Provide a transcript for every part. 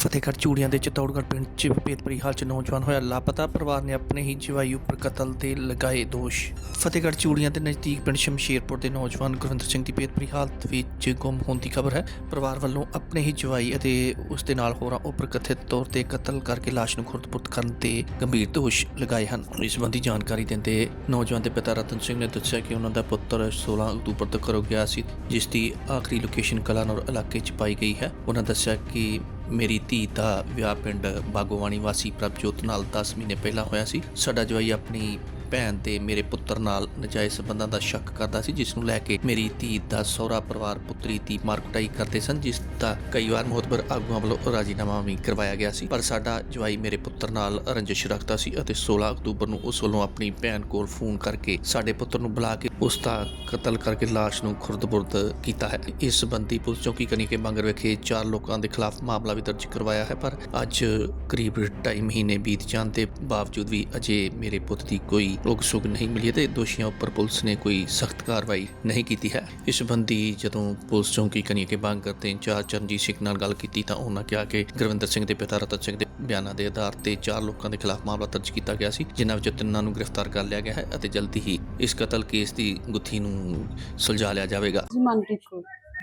ਫਤਿਹਗੜ੍ਹ ਚੂੜੀਆਂ ਦੇ ਚਤੌੜਗੜ੍ਹ ਪਿੰਡ ਚ ਭੇਤਪੁਰੀ ਹਾਲ ਚ ਨੌਜਵਾਨ ਹੋਇਆ ਲਾਪਤਾ। ਪਰਿਵਾਰ ਨੇ ਆਪਣੇ ਹੀ ਜਵਾਈ ਉੱਪਰ ਕਤਲ ਦੇ ਲਗਾਏ ਦੋਸ਼। ਫਤਿਹਗੜ੍ਹ ਚੂੜੀਆਂ ਦੇ ਨਜ਼ਦੀਕ ਪਿੰਡ ਸ਼ਮਸ਼ੀਰਪੁਰ ਦੇ ਨੌਜਵਾਨ ਗੁਰਵਿੰਦਰ ਸਿੰਘ ਦੀ ਭੇਤਪੁਰੀ ਹਾਲਤ ਵਿੱਚ ਗੁੰਮ ਹੋਣ ਦੀ ਖਬਰ ਹੈ। ਪਰਿਵਾਰ ਵੱਲੋਂ ਆਪਣੇ ਹੀ ਜਵਾਈ ਅਤੇ ਉਸ ਦੇ ਨਾਲ ਹੋਰਾਂ ਉੱਪਰ ਕਥਿਤ ਤੌਰ ਤੇ ਕਤਲ ਕਰਕੇ ਲਾਸ਼ ਨੂੰ ਖੁਰਦਪੁਰਦ ਕਰਨ ਦੇ ਗੰਭੀਰ ਦੋਸ਼ ਲਗਾਏ ਹਨ। ਇਸ ਸੰਬੰਧੀ ਜਾਣਕਾਰੀ ਦਿੰਦੇ ਨੌਜਵਾਨ ਦੇ ਪਿਤਾ ਰਤਨ ਸਿੰਘ ਨੇ ਦੱਸਿਆ ਕਿ ਉਹਨਾਂ ਦਾ ਪੁੱਤਰ 16 ਅਕਤੂਬਰ ਤੱਕ ਘਰੋਂ ਗਿਆ ਸੀ, ਜਿਸ ਦੀ ਆਖਰੀ ਲੋਕੇਸ਼ਨ ਕਲਾਨੌਰ ਇਲਾਕੇ 'ਚ ਪਾਈ ਗਈ ਹੈ। ਉਹਨਾਂ ਦੱਸਿਆ ਕਿ ਮੇਰੀ ਧੀ ਦਾ ਵਿਆਹ ਪਿੰਡ ਬਾਗੋਵਾਣੀ ਵਾਸੀ ਪ੍ਰਭਜੋਤ ਨਾਲ 10 ਮਹੀਨੇ ਪਹਿਲਾਂ ਹੋਇਆ ਸੀ। ਸਾਡਾ ਜਵਾਈ ਆਪਣੀ ਭੈਣ ਤੇ ਮੇਰੇ ਪੁੱਤਰ ਨਾਲ ਨਜਾਇਜ਼ ਸੰਬੰਧਾਂ ਦਾ ਸ਼ੱਕ ਕਰਦਾ ਸੀ ਜਿਸ ਨੂੰ ਲੈ ਕੇ ਮੇਰੀ ਧੀ ਦਾ ਸਹੁਰਾ ਪਰਿਵਾਰ ਪੁੱਤਰੀ ਦੀ ਮਾਰਕਟਾਈ ਕਰਦੇ ਸਨ, ਜਿਸ ਦਾ ਕਈ ਵਾਰ ਮੋਹਤਬਰ ਆਗੂਆਂ ਵੱਲੋਂ ਰਾਜੀਨਾਮਾ ਵੀ ਕਰਵਾਇਆ ਗਿਆ ਸੀ। ਪਰ ਸਾਡਾ ਜਵਾਈ ਮੇਰੇ ਪੁੱਤਰ ਨਾਲ ਰੰਜਿਸ਼ ਰੱਖਦਾ ਸੀ ਅਤੇ 16 ਅਕਤੂਬਰ ਨੂੰ ਉਸ ਵੱਲੋਂ ਆਪਣੀ ਭੈਣ ਕੋਲ ਫੋਨ ਕਰਕੇ ਸਾਡੇ ਪੁੱਤਰ ਨੂੰ ਬੁਲਾ ਕੇ ਉਸ ਦਾ ਕਤਲ ਕਰਕੇ ਲਾਸ਼ ਨੂੰ ਖੁਰਦ-ਬੁਰਦ ਕੀਤਾ ਹੈ। ਇਸ ਸੰਬੰਧੀ ਪੁਲਿਸ ਚੌਕੀ ਕਨੀਕੇ ਮੰਗਰ ਵਿਖੇ ਚਾਰ ਲੋਕਾਂ ਦੇ ਖਿਲਾਫ ਮਾਮਲਾ ਵੀ ਦਰਜ ਕਰਵਾਇਆ ਹੈ, ਪਰ ਅੱਜ ਕਰੀਬ 2.5 ਮਹੀਨੇ ਬੀਤ ਜਾਣ ਦੇ ਬਾਵਜੂਦ ਵੀ ਅਜੇ ਮੇਰੇ ਪੁੱਤ ਦੀ ਕੋਈ ਰੋਕ ਸੁਗ ਨਹੀਂ ਮਿਲੀ ਤੇ ਦੋਸ਼ੀਆਂ ਉੱਪਰ ਪੁਲਿਸ ਨੇ ਕੋਈ ਸਖਤ ਕਾਰਵਾਈ ਨਹੀਂ ਕੀਤੀ ਹੈ। ਇਸ ਸੰਬੰਧੀ ਜਦੋਂ ਪੁਲਿਸ ਚੌਕੀ ਕਨੀਕੇ ਮੰਗਰ ਤੇ ਇੰਚਾਰਜ ਚਰਨਜੀਤ ਸਿੰਘ ਨਾਲ ਗੱਲ ਕੀਤੀ ਤਾਂ ਉਹਨਾਂ ਕਿਹਾ ਕਿ ਗੁਰਵਿੰਦਰ ਸਿੰਘ ਦੇ ਪਿਤਾ ਰਤਨ ਸਿੰਘ ਦੇ ਬਿਆਨਾਂ ਦੇ ਆਧਾਰ ਤੇ ਚਾਰ ਲੋਕਾਂ ਦੇ ਖਿਲਾਫ ਮਾਮਲਾ ਦਰਜ ਕੀਤਾ ਗਿਆ ਸੀ, ਜਿਨ੍ਹਾਂ ਵਿੱਚੋਂ ਤਿੰਨਾਂ ਨੂੰ ਗ੍ਰਿਫਤਾਰ ਕਰ ਲਿਆ ਗਿਆ ਹੈ ਅਤੇ ਜਲਦੀ ਹੀ ਇਸ ਕਤਲ ਕੇਸ ਦੀ ਗੁੱਥੀ ਨੂੰ ਸੁਲਝਾ ਲਿਆ ਜਾਵੇਗਾ। ਜੀ, ਮਨਪ੍ਰੀਤ ਕੌਰ।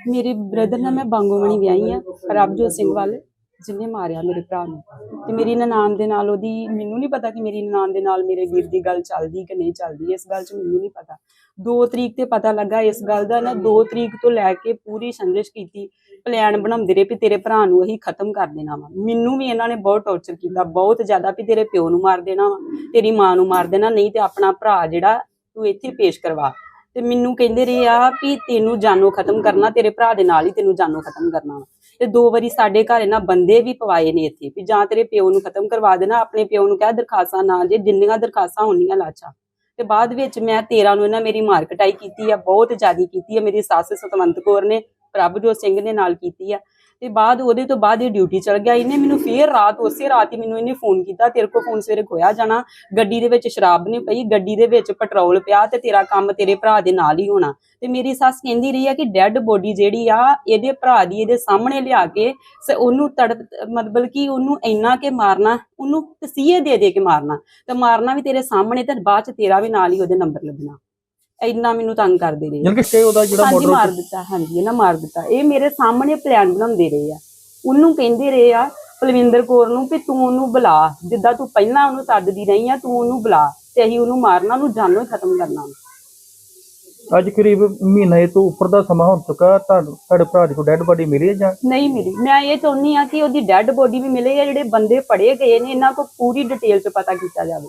ਮੇਰੇ ਬ੍ਰਦਰ ਨਾਲ ਮੈਂ ਬਾਂਗੋਮਣੀ ਵਿਆਹੀ ਆ ਪ੍ਰਭਜੋਤ ਸਿੰਘ ਵਾਲੇ। ਜਿਹਨੇ ਮਾਰਿਆ ਮੇਰੇ ਭਰਾ ਨੂੰ। ਤੇ ਮੇਰੀ ਨਨਾਣ ਦੇ ਨਾਲ ਉਹਦੀ, ਮੈਨੂੰ ਨਹੀਂ ਪਤਾ ਕਿ ਮੇਰੀ ਨਨਾਣ ਦੇ ਨਾਲ ਮੇਰੇ ਵੀਰ ਦੀ ਗੱਲ ਚੱਲਦੀ ਕਿ ਨਹੀਂ ਚੱਲਦੀ, ਇਸ ਗੱਲ 'ਚ ਮੈਨੂੰ ਨਹੀਂ ਪਤਾ। 2 ਤਰੀਕ ਤੇ ਪਤਾ ਲੱਗਾ ਇਸ ਗੱਲ ਦਾ ਨਾ 2 ਤਰੀਕ ਤੋਂ ਲੈ ਕੇ ਪੂਰੀ ਸੰਜਿਸ਼ ਕੀਤੀ, ਪਲਾਨ ਬਣਾਉਂਦੇ ਰਹੇ ਵੀ ਤੇਰੇ ਭਰਾ ਨੂੰ ਅਸੀਂ ਖਤਮ ਕਰ ਦੇਣਾ ਵਾ। ਮੈਨੂੰ ਵੀ ਇਹਨਾਂ ਨੇ ਬਹੁਤ ਟੌਰਚਰ ਕੀਤਾ, ਬਹੁਤ ਜ਼ਿਆਦਾ ਵੀ ਤੇਰੇ ਪਿਓ ਨੂੰ ਮਾਰ ਦੇਣਾ ਵਾ, ਤੇਰੀ ਮਾਂ ਨੂੰ ਮਾਰ ਦੇਣਾ, ਨਹੀਂ ਤੇ ਆਪਣਾ ਭਰਾ ਜਿਹੜਾ ਤੂੰ ਇੱਥੇ ਪੇਸ਼ ਕਰਵਾ। ਤੇ ਮੈਨੂੰ ਕਹਿੰਦੇ ਰਹੇ ਆ ਵੀ ਤੈਨੂੰ ਜਾਨੋਂ ਖਤਮ ਕਰਨਾ, ਤੇਰੇ ਭਰਾ ਦੇ ਨਾਲ ਹੀ ਤੈਨੂੰ ਜਾਨੋਂ ਖਤਮ ਕਰਨਾ ਤੇ ਦੋ ਵਾਰੀ ਸਾਡੇ ਘਰ ਇਹਨਾਂ ਬੰਦੇ ਵੀ ਪਵਾਏ ਨੇ ਇੱਥੇ ਵੀ ਜਾਂ ਤੇਰੇ ਪਿਓ ਨੂੰ ਖਤਮ ਕਰਵਾ ਦੇਣਾ, ਆਪਣੇ ਪਿਓ ਨੂੰ ਕਹਿ ਦਰਖਾਸਤਾਂ ਨਾ ਜੇ ਜਿੰਨੀਆਂ ਦਰਖਾਸਤਾਂ ਹੁੰਦੀਆਂ ਲਾਚਾ। ਤੇ ਬਾਅਦ ਵਿੱਚ ਮੈਂ 13 ਨੂੰ ਇਹਨਾਂ ਮੇਰੀ ਮਾਰ ਕਟਾਈ ਕੀਤੀ ਆ, ਬਹੁਤ ਜ਼ਿਆਦੀ ਕੀਤੀ ਆ, ਮੇਰੀ ਸੱਸ ਸਤਵੰਤ ਕੌਰ ਨੇ, ਪ੍ਰਭਜੋਤ ਸਿੰਘ ਨੇ ਨਾਲ ਕੀਤੀ ਆ। ਤੇ ਬਾਅਦ ਉਹਦੇ ਤੋਂ ਬਾਅਦ ਇਹ ਡਿਊਟੀ ਚਲ ਗਿਆ। ਇਹਨੇ ਮੈਨੂੰ ਫੇਰ ਰਾਤ, ਉਸੇ ਰਾਤ ਹੀ ਮੈਨੂੰ ਇਹਨੇ ਫੋਨ ਕੀਤਾ। ਤੇਰੇ ਕੋਲ ਫੋਨ ਸਵੇਰੇ ਖੋਇਆ ਜਾਣਾ। ਗੱਡੀ ਦੇ ਵਿੱਚ ਸ਼ਰਾਬ ਨਹੀਂ ਪਈ। ਗੱਡੀ ਦੇ ਵਿੱਚ ਪੈਟਰੋਲ ਪਿਆ ਤੇ ਤੇਰਾ ਕੰਮ ਤੇਰੇ ਭਰਾ ਦੇ ਨਾਲ ਹੀ ਹੋਣਾ। ਤੇ ਮੇਰੀ ਸੱਸ ਕਹਿੰਦੀ ਰਹੀ ਆ ਕਿ ਡੈੱਡ ਬੋਡੀ ਜਿਹੜੀ ਆ, ਇਹਦੇ ਭਰਾ ਦੀ ਇਹਦੇ ਸਾਹਮਣੇ ਲਿਆ ਕੇ ਸ- ਉਹਨੂੰ ਤੜ ਮਤਲਬ ਕਿ ਉਹਨੂੰ ਇੰਨਾ ਕੇ ਮਾਰਨਾ, ਉਹਨੂੰ ਤਸੀਹੇ ਦੇ ਦੇ ਕੇ ਮਾਰਨਾ। ਤੇ ਮਾਰਨਾ ਵੀ ਤੇਰੇ ਸਾਹਮਣੇ ਤੇ ਬਾਅਦ ਚ ਤੇਰਾ ਵੀ ਨਾਲ ਹੀ ਉਹਦੇ ਨੰਬਰ ਲੱਗਣਾ ਇੰਨਾ ਮੈਨੂੰ ਤੰਗ ਕਰਦੇ ਰਹੇ। ਯਾਨੀ ਕਿ ਸਟੇ ਉਹਦਾ ਜਿਹੜਾ ਹਾਂਜੀ ਮਾਰ ਦਿੱਤਾ ਹਾਂਜੀ ਇਹਨਾਂ ਮਾਰ ਦਿੱਤਾ। ਇਹ ਮੇਰੇ ਸਾਹਮਣੇ ਪਲਾਨ ਬਣਾਉਂਦੇ ਰਹੇ ਆ। ਉਹਨੂੰ ਕਹਿੰਦੇ ਰਹੇ ਆ ਪਲਵਿੰਦਰ ਕੌਰ ਨੂੰ ਵੀ ਤੂੰ ਉਹਨੂੰ ਬੁਲਾ। ਜਿੱਦਾਂ ਤੂੰ ਪਹਿਲਾਂ ਉਹਨੂੰ ਸੱਦਦੀ ਰਹੀ ਆ ਤੂੰ ਉਹਨੂੰ ਬੁਲਾ ਤੇ ਅਸੀਂ ਉਹਨੂੰ ਮਾਰਨਾ ਉਹਨੂੰ ਜਾਨੋਂ ਹੀ ਖਤਮ ਕਰਨਾ। ਅੱਜ ਕਰੀਬ ਮਹੀਨੇ ਤੋਂ ਉੱਪਰ ਦਾ ਸਮਾਂ ਹੋ ਚੁੱਕਾ ਤੁਹਾਨੂੰ ਤੁਹਾਡੇ ਭਰਾ ਦੀ ਕੋਈ ਡੈੱਡ ਬਾਡੀ ਮਿਲੀ ਹੈ ਜਾਂ? ਨਹੀਂ ਮਿਲੀ। ਮੈਂ ਇਹ ਚਾਹੁੰਦੀ ਆ ਕਿ ਉਹਦੀ ਡੈੱਡ ਬੋਡੀ ਵੀ ਮਿਲੇ ਜਾਂ ਜਿਹੜੇ ਬੰਦੇ ਫੜੇ ਗਏ ਨੇ ਇਹਨਾਂ ਕੋ ਪੂਰੀ ਡਿਟੇਲ ਚ ਪਤਾ ਕੀਤਾ ਜਾਵੇ।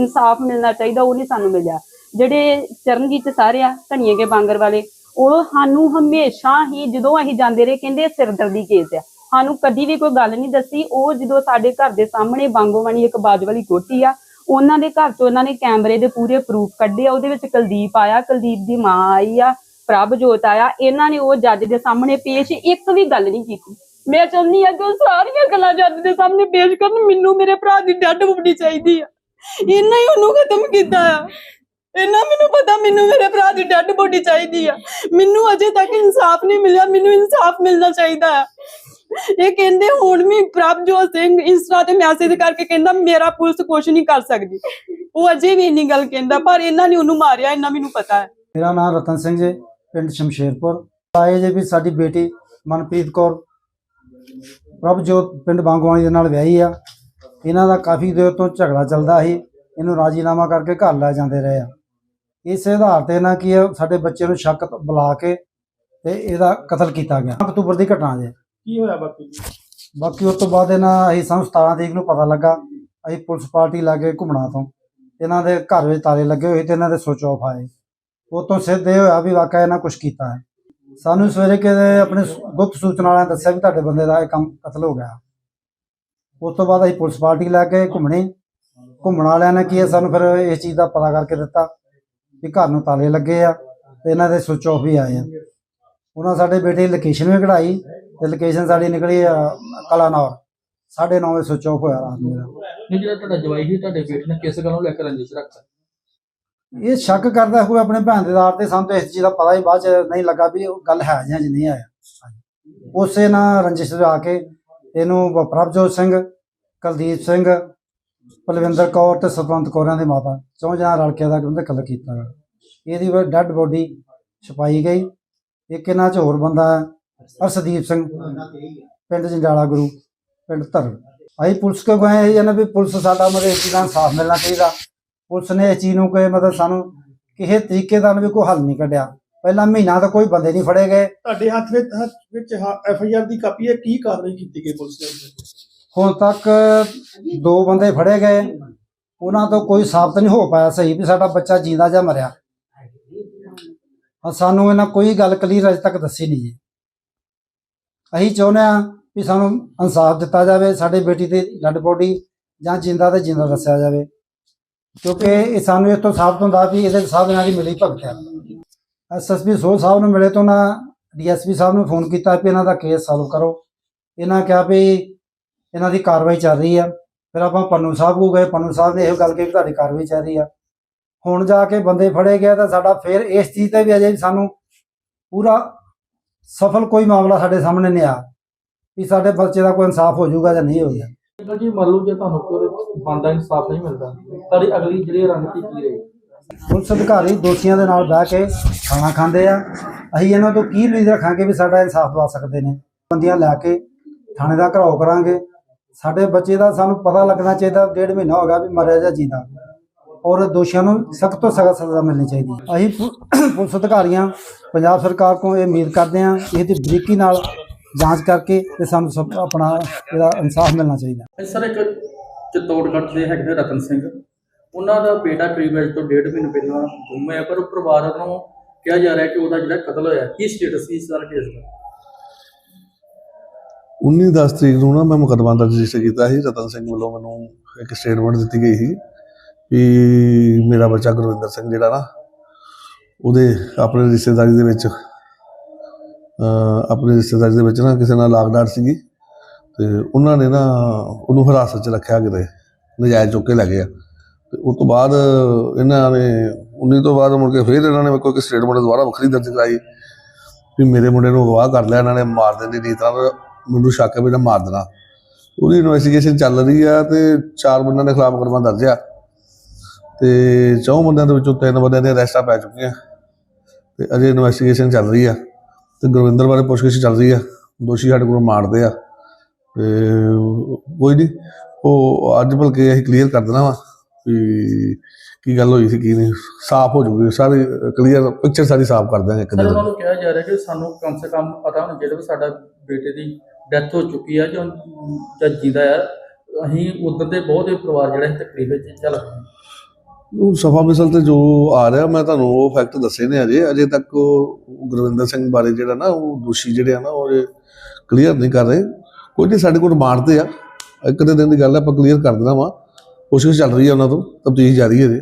ਇਨਸਾਫ ਮਿਲਣਾ ਚਾਹੀਦਾ ਉਹ ਨਹੀਂ ਸਾਨੂੰ ਮਿਲਿਆ। ਜਿਹੜੇ ਚਰਨਜੀਤ ਸਾਰੇ ਆ ਧਨੀਏ ਕੇ ਬਾਂਗਰ ਵਾਲੇ, ਉਹ ਸਾਨੂੰ ਹਮੇਸ਼ਾ ਹੀ ਜਦੋਂ ਅਸੀਂ ਜਾਂਦੇ ਰਹੇ ਕਹਿੰਦੇ ਸਿਰਦਰਦੀ ਕੇਸ ਆ। ਸਾਨੂੰ ਕਦੀ ਵੀ ਕੋਈ ਗੱਲ ਨਹੀਂ ਦੱਸੀ, ਉਹ ਜਦੋਂ ਸਾਡੇ ਘਰ ਦੇ ਸਾਹਮਣੇ ਬਾਂਗੋਵਾਣੀ ਇੱਕ ਬਾਜ ਵਾਲੀ ਕੋਠੀ ਆ, ਉਹਨਾਂ ਦੇ ਘਰ ਤੋਂ ਉਹਨਾਂ ਨੇ ਕੈਮਰੇ ਦੇ ਪੂਰੇ ਪ੍ਰੂਫ ਕੱਢੇ ਆ, ਉਹਦੇ ਵਿੱਚ ਕੁਲਦੀਪ ਆਇਆ, ਕੁਲਦੀਪ ਦੀ ਮਾਂ ਆਈ ਆ, ਪ੍ਰਭਜੋਤ ਆਇਆ, ਇਹਨਾਂ ਨੇ ਉਹ ਜੱਜ ਦੇ ਸਾਹਮਣੇ ਪੇਸ਼ ਇੱਕ ਵੀ ਗੱਲ ਨਹੀਂ ਕੀਤੀ। ਮੈਂ ਚਾਹੁੰਦੀ ਆ ਕਿ ਉਹ ਸਾਰੀਆਂ ਗੱਲਾਂ ਜੱਜ ਦੇ ਸਾਹਮਣੇ ਪੇਸ਼ ਕਰਨ, ਮੈਨੂੰ ਮੇਰੇ ਭਰਾ ਦੀ ਡੈਡ ਬੋਡੀ ਚਾਹੀਦੀ ਆ। ਇਹਨਾਂ ਹੀ ਉਹਨੂੰ ਖਤਮ ਕੀਤਾ ਆ। ਇਹਨਾਂ ਮੈਨੂੰ ਪਤਾ, ਮੈਨੂੰ ਮੇਰੇ ਭਰਾ ਦੀ ਡੈਡ ਬੋਡੀ ਚਾਹੀਦੀ ਆ। ਮੈਨੂੰ ਅਜੇ ਤੱਕ ਇਨਸਾਫ ਨਹੀਂ ਮਿਲਿਆ, ਮੈਨੂੰ ਇਨਸਾਫ ਮਿਲਣਾ ਚਾਹੀਦਾ ਆ। ਇਹ ਕਹਿੰਦੇ ਹੁਣ ਵੀ ਪ੍ਰਭਜੋਤ ਸਿੰਘ ਇੰਸਟਾ ਤੇ ਮੈਸੇਜ ਕਰਕੇ ਕਹਿੰਦਾ, ਮੇਰਾ ਪੁਲਿਸ ਕੁਝ ਨਹੀਂ ਕਰ ਸਕਦੀ। ਉਹ ਅਜੇ ਵੀ ਇੰਨੀ ਗੱਲ ਕਹਿੰਦਾ, ਪਰ ਇਹਨਾਂ ਨੇ ਉਹਨੂੰ ਮਾਰਿਆ, ਇੰਨਾ ਮੈਨੂੰ ਪਤਾ ਹੈ। ਮੇਰਾ ਨਾਮ ਰਤਨ ਸਿੰਘ ਜੀ, ਪਿੰਡ ਸ਼ਮਸ਼ੇਰਪੁਰ। ਆਏ ਜੇ ਵੀ ਸਾਡੀ ਬੇਟੀ ਮਨਪ੍ਰੀਤ ਕੌਰ, ਪ੍ਰਭਜੋਤ ਪਿੰਡ ਬਾਂਗਵਾਨੀ ਦੇ ਨਾਲ ਵਿਆਹੀ ਆ। ਇਹਨਾਂ ਦਾ ਕਾਫੀ ਦੇਰ ਤੋਂ ਝਗੜਾ ਚੱਲਦਾ ਸੀ। ਇਹਨੂੰ ਰਾਜੀਨਾਮਾ ਕਰਕੇ ਘਰ ਲੈ ਜਾਂਦੇ ਰਹੇ ਆ। ਇਸੇ ਆਧਾਰ ਤੇ ਨਾ ਕੀ ਆ, ਸਾਡੇ ਬੱਚੇ ਨੂੰ ਸ਼ੱਕ ਬੁਲਾ ਕੇ ਤੇ ਇਹਦਾ ਕਤਲ ਕੀਤਾ ਗਿਆ। ਅਕਤੂਬਰ ਦੀ ਘਟਨਾ ਜੇ। ਕੀ ਹੋਇਆ ਬਾਕੀ ਬਾਕੀ ਉਸ ਤੋਂ ਬਾਅਦ ਇਹਨਾਂ ਅਸੀਂ ਸਾਨੂੰ 17 ਤਰੀਕ ਨੂੰ ਪਤਾ ਲੱਗਾ ਅਸੀਂ ਪੁਲਿਸ ਪਾਰਟੀ ਲਾਗੇ ਘੁੰਮਣਾ ਤੋਂ। ਇਹਨਾਂ ਦੇ ਘਰ ਵਿੱਚ ਤਾਲੇ ਲੱਗੇ ਹੋਏ ਤੇ ਇਹਨਾਂ ਦੇ ਸੁਚ ਆਫ ਆਏ। ਉਹ ਤੋਂ ਸਿੱਧ ਇਹ ਹੋਇਆ ਵੀ ਵਾਕਿਆ ਇਹਨਾਂ ਕੁਝ ਕੀਤਾ ਹੈ। ਸਾਨੂੰ ਸਵੇਰੇ ਕਿਤੇ ਆਪਣੇ ਗੁਪਤ ਸੂਚਨਾ ਵਾਲਿਆਂ ਦੱਸਿਆ ਵੀ ਤੁਹਾਡੇ ਬੰਦੇ ਦਾ ਇਹ ਕੰਮ ਕਤਲ ਹੋ ਗਿਆ। ਉਸ ਤੋਂ ਬਾਅਦ ਅਸੀਂ ਪੁਲਿਸ ਪਾਰਟੀ ਲੈ ਕੇ ਘੁੰਮਣੀ। ਘੁੰਮਣ ਵਾਲਿਆਂ ਨੇ ਕੀ ਹੈ ਸਾਨੂੰ ਫਿਰ ਇਸ ਚੀਜ਼ ਦਾ ਪਤਾ ਕਰਕੇ ਦਿੱਤਾ। ਵੀ ਘਰ ਨੂੰ ਤਾਲੇ ਲੱਗੇ ਆ ਤੇ ਇਹਨਾਂ ਦੇ ਸੁਚ ਆਫ ਵੀ ਆਏ ਆ। ਉਹਨਾਂ ਸਾਡੇ ਬੇਟੇ ਦੀ ਲੋਕੇਸ਼ਨ ਵੀ ਕਢਾਈ ਤੇ ਲੋਕੇਸ਼ਨ ਸਾਡੀ ਨਿਕਲੀ ਆ ਕਲਾਨੌਰ। 9:30 ਵਜੇ ਸੁਚ ਆਫ ਹੋਇਆ ਰਾਤ ਨੂੰ ਇਹਦਾ। ਨਹੀਂ ਜਿਹੜਾ ਤੁਹਾਡਾ ਜਵਾਈ ਸੀ ਤੁਹਾਡੇ ਬੇਟੇ ਨੇ ਕਿਸ ਗੱਲੋਂ ਲੈ ਕੇ ਰੰਜਿਸ਼ ਰੱਖਤਾ? ਇਹ ਸ਼ੱਕ ਕਰਦਾ ਕੋਈ ਆਪਣੇ ਭੈਣ ਦੇ ਦਾਰ ਤੇ ਸਾਨੂੰ ਤਾਂ ਇਸ ਚੀਜ਼ ਦਾ ਪਤਾ ਹੀ ਬਾਅਦ ਚ ਨਹੀਂ ਲੱਗਾ ਵੀ ਉਹ ਗੱਲ ਹੈ ਜਾਂ ਨਹੀਂ ਆਇਆ ਉਸੇ ਨਾਲ ਰੰਜਿਸ਼ ਆ ਕੇ ਇਹਨੂੰ ਪ੍ਰਭਜੋਤ ਸਿੰਘ ਕੁਲਦੀਪ ਸਿੰਘ ਪਲਵਿੰਦਰ ਕੌਰ ਤੇ ਸਤਵੰਤ ਕੌਰਾਂ ਦੇ ਮਾਤਾ, ਚੌਂ ਜਣਾ ਰਲ ਕੇ ਦਾ ਕਹਿੰਦੇ ਕਤਲ ਕੀਤਾ ਗਾ। ਇਹਦੀ ਡੈੱਡ ਬੋਡੀ ਛਪਾਈ ਗਈ। ਇੱਕ ਇਹਨਾਂ ਚ ਹੋਰ ਬੰਦਾ ਹੈ, ਅਰਸ਼ਦੀਪ ਸਿੰਘ। ਪਿੰਡ ਜੰਡਾਲਾ ਗੁਰੂ, ਪਿੰਡ ਧਰ ਅਸੀਂ ਪੁਲਿਸ ਕੋ ਗਏ ਇਹ ਨਾ ਵੀ ਪੁਲਿਸ ਸਾਡਾ ਮਤਲਬ ਇਸ ਚੀਜ਼ ਦਾ ਇਨਸਾਫ ਮਿਲਣਾ ਚਾਹੀਦਾ। ਪੁਲਿਸ ਨੇ ਇਸ ਚੀਜ਼ ਨੂੰ ਕੋਈ ਮਤਲਬ ਸਾਨੂੰ ਕਿਸੇ ਤਰੀਕੇ ਦਾ ਵੀ ਕੋਈ ਹੱਲ ਨਹੀਂ ਕੱਢਿਆ। ਪਹਿਲਾਂ ਮਹੀਨਾ ਤਾਂ ਕੋਈ ਬੰਦੇ ਨਹੀਂ ਫੜੇ ਗਏ। ਤੁਹਾਡੇ ਹੱਥ ਵਿੱਚ ਹੱਥ ਵਿੱਚ ਐਫ ਆਈ ਆਰ ਦੀ ਕਾਪੀ ਹੈ, ਕੀ ਕਾਰਵਾਈ ਕੀਤੀ ਗਈ ਪੁਲਿਸ ਨੇ ਹੁਣ ਤੱਕ ਦੋ ਬੰਦੇ ਫੜੇ ਗਏ। ਉਹਨਾਂ ਤੋਂ ਕੋਈ ਸਾਬਤ ਨਹੀਂ ਹੋ ਪਾਇਆ ਸਹੀ ਵੀ ਸਾਡਾ ਬੱਚਾ ਜਿੰਦਾ ਜਾਂ ਮਰਿਆ। ਸਾਨੂੰ ਇਹਨਾਂ ਕੋਈ ਗੱਲ ਕਲੀਅਰ ਅਜੇ ਤੱਕ ਦੱਸੀ ਨਹੀਂ ਜੀ। ਅਸੀਂ ਚਾਹੁੰਦੇ ਹਾਂ ਵੀ ਸਾਨੂੰ ਇਨਸਾਫ ਦਿੱਤਾ ਜਾਵੇ, ਸਾਡੇ ਬੇਟੀ ਦੀ ਡੈਡ ਬੋਡੀ ਜਾਂ ਜਿੰਦਾ ਤੇ ਜਿੰਦਾ ਦੱਸਿਆ ਜਾਵੇ। ਕਿਉਂਕਿ ਇਹ ਸਾਨੂੰ ਇਸ ਤੋਂ ਸਾਬਤ ਹੁੰਦਾ ਵੀ ਇਹਦੇ ਸਭ ਨਾਲ ਹੀ ਮਿਲੀ ਭਗਤ ਹੈ। ਐਸਐਸਪੀ ਸੋਲ ਸਾਹਿਬ ਨੂੰ ਮਿਲੇ ਤੋਂ ਨਾ ਡੀਐਸਪੀ ਸਾਹਿਬ ਨੂੰ ਫੋਨ ਕੀਤਾ ਵੀ ਇਹਨਾਂ ਦਾ ਕੇਸ ਸੋਲਵ ਕਰੋ। ਇਹਨਾਂ ਕਿਹਾ ਵੀ ਇਹਨਾਂ ਦੀ ਕਾਰਵਾਈ ਚੱਲ ਰਹੀ ਆ। ਫਿਰ ਆਪਾਂ ਪੰਨੂ ਸਾਹਿਬ ਕੋ ਗਏ। ਪੰਨੂ ਸਾਹਿਬ ਨੇ ਇਹੋ ਗੱਲ ਕਹੀ ਤੁਹਾਡੀ ਕਾਰਵਾਈ ਚੱਲ ਰਹੀ ਆ। ਹੁਣ ਜਾ ਕੇ ਬੰਦੇ ਫੜੇ ਗਏ ਤਾਂ ਸਾਡਾ ਫਿਰ ਇਸ ਚੀਜ਼ ਤੇ ਵੀ ਅਜੇ ਸਾਨੂੰ ਪੂਰਾ ਸਫਲ ਕੋਈ ਮਾਮਲਾ ਸਾਡੇ ਸਾਹਮਣੇ ਨਹੀਂ ਆ ਵੀ ਸਾਡੇ ਬੱਚੇ ਦਾ ਕੋਈ ਇਨਸਾਫ ਹੋ ਜਾਊਗਾ ਜਾਂ ਨਹੀਂ ਹੋਊਗਾ ਅੰਕਲ ਜੀ ਮੰਨ ਲਓ ਜੇ ਤੁਹਾਨੂੰ ਕੋਈ ਬਣਦਾ ਇਨਸਾਫ ਨਹੀਂ ਮਿਲਦਾ ਤੁਹਾਡੀ ਅਗਲੀ ਜਿਹੜੀ ਰਣਨੀਤੀ ਕੀ ਰਹੇਗੀ? ਪੁਲਿਸ ਅਧਿਕਾਰੀ ਦੋਸ਼ੀਆਂ ਦੇ ਨਾਲ ਬਹਿ ਕੇ ਖਾਣਾ ਖਾਂਦੇ ਆ। ਅਸੀਂ ਇਹਨਾਂ ਤੋਂ ਕੀ ਉਮੀਦ ਰੱਖਾਂਗੇ ਵੀ ਸਾਡਾ ਇਨਸਾਫ ਦਵਾ ਸਕਦੇ ਨੇ। ਬੰਦੀਆਂ ਲੈ ਕੇ ਥਾਣੇ ਦਾ ਘਰਾਓ ਕਰਾਂਗੇ। ਸਾਡੇ ਬੱਚੇ ਦਾ ਸਾਨੂੰ ਪਤਾ ਲੱਗਣਾ ਚਾਹੀਦਾ, ਡੇਢ ਮਹੀਨਾ ਹੋ ਗਿਆ ਵੀ ਮਰਿਆ ਜਾਂ ਜੀਂਦਾ। ਔਰ ਦੋਸ਼ੀਆਂ ਨੂੰ ਸਖਤ ਤੋਂ ਸਖਤ ਸਜ਼ਾ ਮਿਲਣੀ ਚਾਹੀਦੀ ਹੈ। ਅਸੀਂ ਪੁ- ਪੁਲਿਸ ਅਧਿਕਾਰੀਆਂ, ਪੰਜਾਬ ਸਰਕਾਰ ਕੋਲ ਇਹ ਉਮੀਦ ਕਰਦੇ ਹਾਂ ਕਿ ਇਹਦੀ ਬਰੀਕੀ ਨਾਲ ਜਾਂਚ ਕਰਕੇ ਤੇ ਸਾਨੂੰ ਸਭ ਆਪਣਾ ਇਹਦਾ ਇਨਸਾਫ ਮਿਲਣਾ ਚਾਹੀਦਾ। ਸਰ ਇੱਕ ਚਿਤੌੜਗੜ੍ਹ ਦੇ ਹੈਗੇ ਨੇ ਰਤਨ ਸਿੰਘ। ਉਹਨਾਂ ਦਾ ਬੇਟਾ ਕਰੀਬ ਅੱਜ ਤੋਂ ਡੇਢ ਮਹੀਨੇ ਪਹਿਲਾਂ ਗੁੰਮ ਹੋਇਆ, ਪਰ ਉਹ ਪਰਿਵਾਰ ਵੱਲੋਂ ਕਿਹਾ ਜਾ ਰਿਹਾ ਕਿ ਉਹਦਾ ਜਿਹੜਾ ਕਤਲ ਹੋਇਆ, ਕੀ ਸਟੇਟਸ ਸੀ ਇਸ ਸਾਰਾ ਕੇਸ ਦਾ? 19 ਦਸ ਤਰੀਕ ਨੂੰ ਨਾ ਮੈਂ ਮੁਕੱਦਮਾ ਦਰਜ ਰਜਿਸਟਰ ਕੀਤਾ ਸੀ, ਰਤਨ ਸਿੰਘ ਵੱਲੋਂ ਮੈਨੂੰ ਇੱਕ ਸਟੇਟਮੈਂਟ ਦਿੱਤੀ ਗਈ ਸੀ ਵੀ ਮੇਰਾ ਬੱਚਾ ਗੁਰਵਿੰਦਰ ਸਿੰਘ ਜਿਹੜਾ ਨਾ, ਉਹਦੇ ਆਪਣੇ ਰਿਸ਼ਤੇਦਾਰੀ ਦੇ ਵਿੱਚ, ਅਹ ਆਪਣੇ ਰਿਸ਼ਤੇਦਾਰੀ ਦੇ ਵਿੱਚ ਨਾ ਕਿਸੇ ਨਾਲ ਲਾਗਡਾਟ ਸੀਗੀ ਤੇ ਉਹਨਾਂ ਨੇ ਨਾ ਉਹਨੂੰ ਹਿਰਾਸਤ 'ਚ ਰੱਖਿਆ ਕਿਤੇ, ਨਜਾਇਜ਼ ਚੁੱਕ ਕੇ ਲੈ ਗਿਆ। ਆ ਤੇ ਉਸ ਤੋਂ ਬਾਅਦ ਇਹਨਾਂ ਨੇ 19 ਤੋਂ ਬਾਅਦ ਮੁੜ ਕੇ ਫਿਰ ਇਹਨਾਂ ਨੇ ਮੇਰੇ ਕੋਲ ਇੱਕ ਸਟੇਟਮੈਂਟ ਦੁਬਾਰਾ ਵੱਖਰੀ ਦਰਜ ਕਰਾਈ ਵੀ ਮੇਰੇ ਮੁੰਡੇ ਨੂੰ ਅਗਵਾ ਕਰ ਲਿਆ, ਇਹਨਾਂ ਨੇ ਮਾਰ ਦੇਣ ਦੀ ਨੀਤ ਨਾਲ ਮੈਨੂੰ ਸ਼ੱਕ ਹੈ ਵੀ ਇਹਨਾਂ ਮਾਰ ਦੇਣਾ। ਉਹਦੀ ਇਨਵੈਸਟੀਗੇਸ਼ਨ ਚੱਲ ਰਹੀ ਆ ਤੇ ਚਾਰ ਬੰਦਿਆਂ ਦੇ ਖਿਲਾਫ ਮੁਕੱਦਮਾ ਦਰਜ ਆ। ਤੇ ਚੌਂ ਬੰਦਿਆਂ ਦੇ ਵਿੱਚੋਂ ਤਿੰਨ ਬੰਦਿਆਂ ਦੀਆਂ ਅਰੈਸਟਾਂ ਪੈ ਚੁੱਕੀਆਂ। ਤੇ ਅਜੇ ਇਨਵੈਸਟੀਗੇਸ਼ਨ ਚੱਲ ਰਹੀ ਆ। ਤੇ ਗੁਰਵਿੰਦਰ ਬਾਰੇ ਪੁੱਛਗਿੱਛ ਚੱਲ ਰਹੀ ਆ। ਦੋਸ਼ੀ ਸਾਡੇ ਕੋਲ ਮਾਰਦੇ ਆ। ਤੇ ਕੋਈ ਨਹੀਂ ਉਹ ਅੱਜ ਬਲਕਿ ਅਸੀਂ ਕਲੀਅਰ ਕਰ ਦੇਣਾ ਵਾ ਵੀ ਕੀ ਗੱਲ ਹੋਈ ਸੀ ਕੀ ਨਹੀਂ। ਸਾਫ਼ ਹੋ ਜੂਗੀ ਸਾਰੀ ਕਲੀਅਰ ਪਿਕਚਰ ਸਾਰੀ ਸਾਫ਼ ਕਰ ਦਿਆਂਗੇ ਇੱਕ ਸਰ ਦਿਨ। ਉਹਨਾਂ ਨੂੰ ਕਿਹਾ ਜਾ ਰਿਹਾ ਕਿ ਸਾਨੂੰ ਕਮ ਸੇ ਕਮ ਪਤਾ ਹੋਣਾ ਚਾਹੀਦਾ ਵੀ ਸਾਡਾ ਬੇਟੇ ਦੀ ਡੈਥ ਹੋ ਚੁੱਕੀ ਆ ਜਾਂ ਜਾਂ ਜਿੰਦਾ ਆ ਅਸੀਂ ਉਦੋਂ ਦੇ ਬਹੁਤ ਹੀ ਪਰਿਵਾਰ ਜਿਹੜਾ ਸੀ ਤਕਲੀਫ ਵਿੱਚ ਚੱਲ। ਉਹ ਸਫਾ ਮਿਸਲ ਤੇ ਜੋ ਆ ਰਿਹਾ ਮੈਂ ਤੁਹਾਨੂੰ ਉਹ ਫੈਕਟ ਦੱਸੇ ਨੇ ਅਜੇ। ਅਜੇ ਤੱਕ ਉਹ ਗੁਰਵਿੰਦਰ ਸਿੰਘ ਬਾਰੇ ਜਿਹੜਾ ਨਾ ਉਹ ਦੋਸ਼ੀ ਜਿਹੜੇ ਆ ਨਾ ਉਹ ਕਲੀਅਰ ਨਹੀਂ ਕਰ ਰਹੇ। ਕੋਈ ਨਹੀਂ ਸਾਡੇ ਕੋਲ ਮਾਰਦੇ ਆ। ਇੱਕ ਦੇ ਦਿਨ ਦੀ ਗੱਲ ਆ, ਆਪਾਂ ਕਲੀਅਰ ਕਰ ਦੇਣਾ ਵਾ। ਕੋਸ਼ਿਸ਼ ਚੱਲ ਰਹੀ ਹੈ ਉਹਨਾਂ ਤੋਂ ਤਫਤੀਸ਼ ਜਾਰੀ ਹੈ ਜੀ